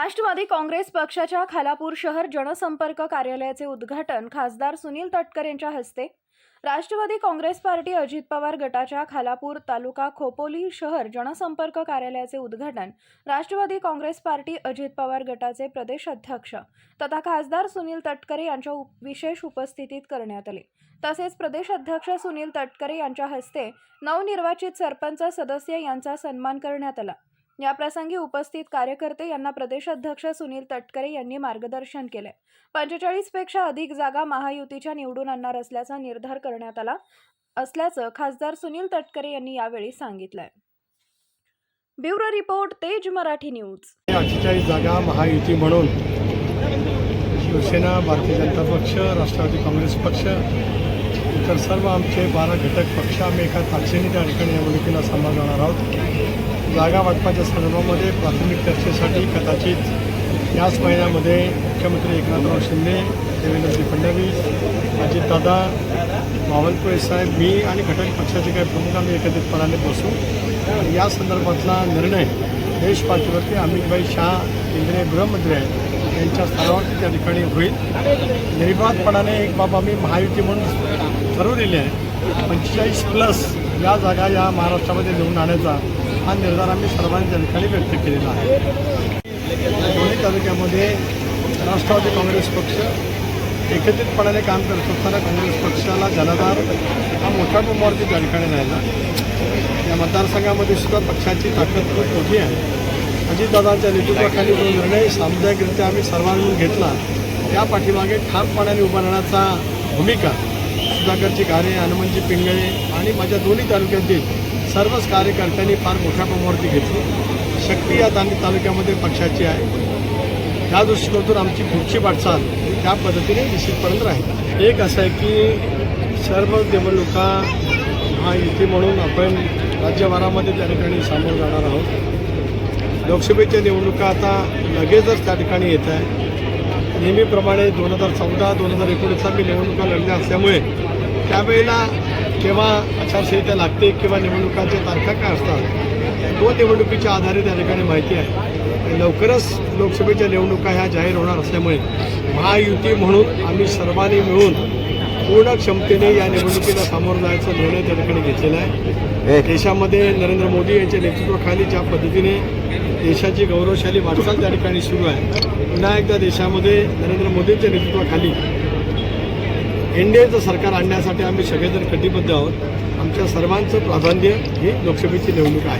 राष्ट्रवादी काँग्रेस पक्षाच्या खालापूर शहर जनसंपर्क कार्यालयाचे उद्घाटन खासदार सुनील तटकर यांच्या हस्ते. राष्ट्रवादी काँग्रेस पार्टी अजित पवार गटाच्या खालापूर तालुका खोपोली शहर जनसंपर्क कार्यालयाचे उद्घाटन राष्ट्रवादी काँग्रेस पार्टी अजित पवार गटाचे प्रदेश अध्यक्ष तथा खासदार सुनील तटकरे यांच्या उप- विशेष उपस्थितीत करण्यात आले. तसेच प्रदेश अध्यक्ष सुनील तटकरे यांच्या हस्ते नवनिर्वाचित सरपंच सदस्य यांचा सन्मान करण्यात आला. याप्रसंगी उपस्थित कार्यकर्ते यांना प्रदेशाध्यक्ष सुनील तटकरे यांनी मार्गदर्शन केले. पंचेचाळीसपेक्षा अधिक जागा महायुतीच्या निवडून आणणार असल्याचा निर्धार करण्यात आला असल्याचं खासदार सुनील तटकरे यांनी यावेळी सांगितलंय. ब्युरो रिपोर्ट तेज मराठी न्यूज. अठ्ठेचाळीस जागा महायुती म्हणून शिवसेना भारतीय जनता पक्ष राष्ट्रवादी काँग्रेस पक्ष इतर सर्व आमचे बारा घटक पक्ष आम्ही एका ताकदीने त्या ठिकाणी निवडणुकीला सामोरं जाणार आहोत. जागा वाटपाच्या संदर्भामध्ये प्राथमिक चर्चेसाठी कदाचित याच महिन्यामध्ये मुख्यमंत्री एकनाथराव शिंदे देवेंद्रजी फडणवीस अजितदादा बावनकुळे साहेब मी आणि घटक पक्षाचे काही प्रमुख आम्ही एकत्रितपणाने बसू. या संदर्भातला निर्णय देश पातळीवरती अमितभाई शहा केंद्रीय गृहमंत्री आहेत यांच्या स्तरावरती त्या ठिकाणी होईल. निर्बाधपणाने एक बाब आम्ही महायुती म्हणून ठरवलेली आहे. पंचेचाळीस प्लस या जागा या महाराष्ट्रामध्ये निवडून आणण्याचा हा निर्धार आम्ही सर्वांनी ठिकाणी व्यक्त केलेला आहे. दोन्ही तालुक्यामध्ये राष्ट्रवादी काँग्रेस पक्ष एकत्रितपणाने काम करत असताना काँग्रेस पक्षाला जनाधार हा मोठ्या प्रमाणावरती त्या ठिकाणी राहिला या मतदारसंघामध्ये सुद्धा पक्षाची ताकद खूप मोठी आहे. अजितदादांच्या नेतृत्वाखाली जो निर्णय सामुदायिकरित्या आम्ही सर्वांनी घेतला त्या पाठीमागे ठामपणाने उभा राहण्याचा भूमिका सुधाकरची घारे हनुमानजी पिंगळे आणि माझ्या दोन्ही तालुक्यातील सर्वच कार्यकर्त्यांनी फार मोठ्या प्रमाणावरती घेतली. शक्ती या तालुक्यामध्ये पक्षाची आहे. त्या दृष्टिकोनातून आमची पुढची वाटचाल त्या पद्धतीने निश्चितपर्यंत राहील. एक असं आहे की सर्व निवडणुका हा युती म्हणून आपण राज्यभरामध्ये त्या ठिकाणी सामोरं जाणार आहोत. लोकसभेच्या निवडणुका आता लगेचच त्या ठिकाणी येत आहे नेहमीप्रमाणे दोन हजार चौदा दोन हजार एकोणीसला मी निवडणुका लढल्या असल्यामुळे त्यावेळेला केव्हा आचारसंहिता लागते किंवा निवडणुकांच्या तारखा काय असतात दोन निवडणुकीच्या आधारे त्या ठिकाणी माहिती आहे. लवकरच लोकसभेच्या निवडणुका ह्या जाहीर होणार असल्यामुळे महायुती म्हणून आम्ही सर्वांनी मिळून पूर्ण क्षमतेने या निवडणुकीला सामोरं जायचा निर्णय त्या ठिकाणी घेतलेला आहे. देशामध्ये नरेंद्र मोदी यांच्या नेतृत्वाखाली ज्या पद्धतीने देशाची गौरवशाली वाटचाल त्या ठिकाणी सुरू आहे पुन्हा एकदा देशामध्ये नरेंद्र मोदींच्या नेतृत्वाखाली एनडीएचं सरकार आणण्यासाठी आम्ही सगळेजण कटिबद्ध आहोत. आमच्या सर्वांचं प्राधान्य ही लोकसभेची निवडणूक आहे.